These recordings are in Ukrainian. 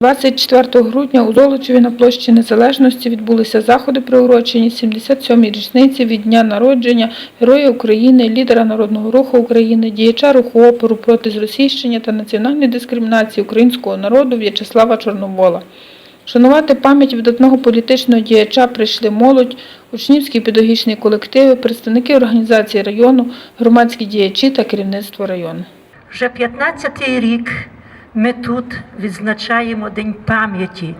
24 грудня у Золочеві на площі Незалежності відбулися заходи, приурочені 77-й річниці від дня народження Героя України, лідера Народного руху України, діяча руху опору проти зросійщення та національної дискримінації українського народу В'ячеслава Чорновола. Шанувати пам'ять видатного політичного діяча прийшли молодь, учнівські педагогічні колективи, представники організації району, громадські діячі та керівництво району. Вже 15-й рік ми тут відзначаємо День пам'яті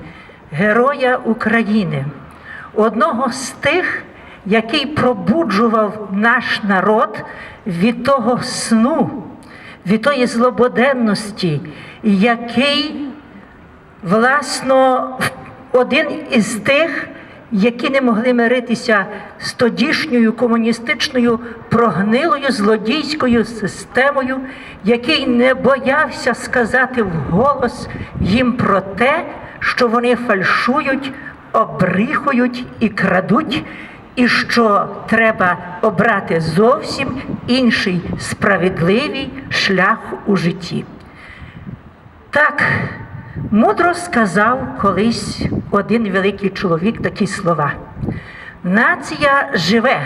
Героя України, одного з тих, який пробуджував наш народ від того сну, від тої злободенності, який, власно, один із тих, які не могли миритися з тодішньою комуністичною прогнилою злодійською системою, який не боявся сказати вголос їм про те, що вони фальшують, обрихують і крадуть, і що треба обрати зовсім інший справедливий шлях у житті. Так, мудро сказав колись один великий чоловік такі слова. Нація живе,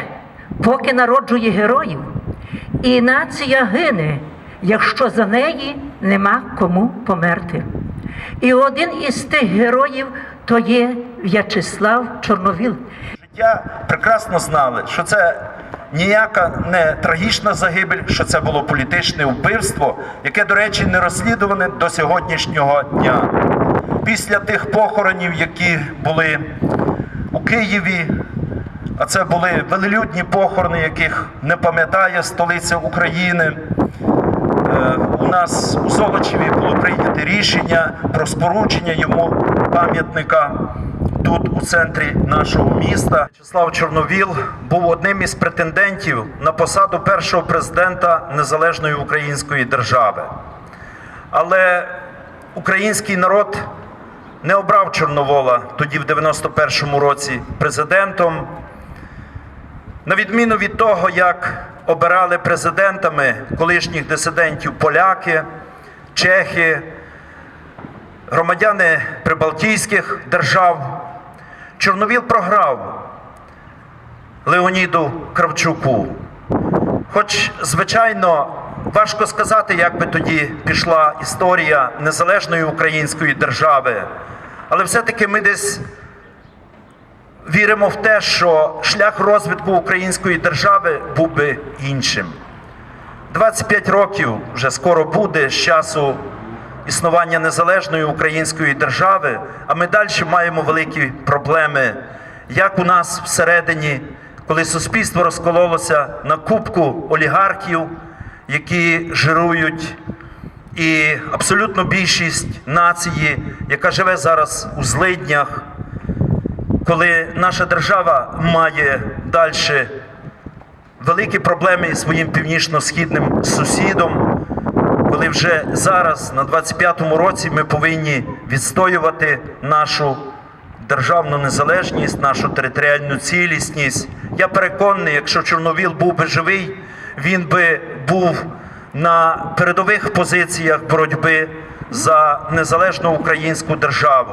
поки народжує героїв, і нація гине, якщо за неї нема кому померти. І один із тих героїв то є В'ячеслав Чорновіл. життя прекрасно знали, що це ніяка не трагічна загибель, що це було політичне вбивство, яке, до речі, не розслідуване до сьогоднішнього дня. Після тих похоронів, які були у Києві, а це були велелюдні похорони, яких не пам'ятає столиця України. Е, У нас у Золочеві було прийнято рішення про спорудження йому пам'ятника тут, у центрі нашого міста. Вячеслав Чорновіл був одним із претендентів на посаду першого президента Незалежної української держави. Але український народ не обрав Чорновола тоді, в 91-му році, президентом. На відміну від того, як обирали президентами колишніх дисидентів поляки, чехи, громадяни прибалтійських держав, Чорновіл програв Леоніду Кравчуку. Хоч, звичайно, важко сказати, як би тоді пішла історія незалежної української держави, але все-таки ми десь віримо в те, що шлях розвитку української держави був би іншим. 25 років вже скоро буде з часу існування незалежної української держави, а ми далі маємо великі проблеми, як у нас всередині, коли суспільство розкололося на кубку олігархів, які жирують, і абсолютно більшість нації, яка живе зараз у злиднях, коли наша держава має далі великі проблеми із своїм північно-східним сусідом, коли вже зараз, на 25-му році, ми повинні відстоювати нашу державну незалежність, нашу територіальну цілісність. Я переконаний, якщо Чорновіл був би живий, він би був на передових позиціях боротьби за незалежну українську державу.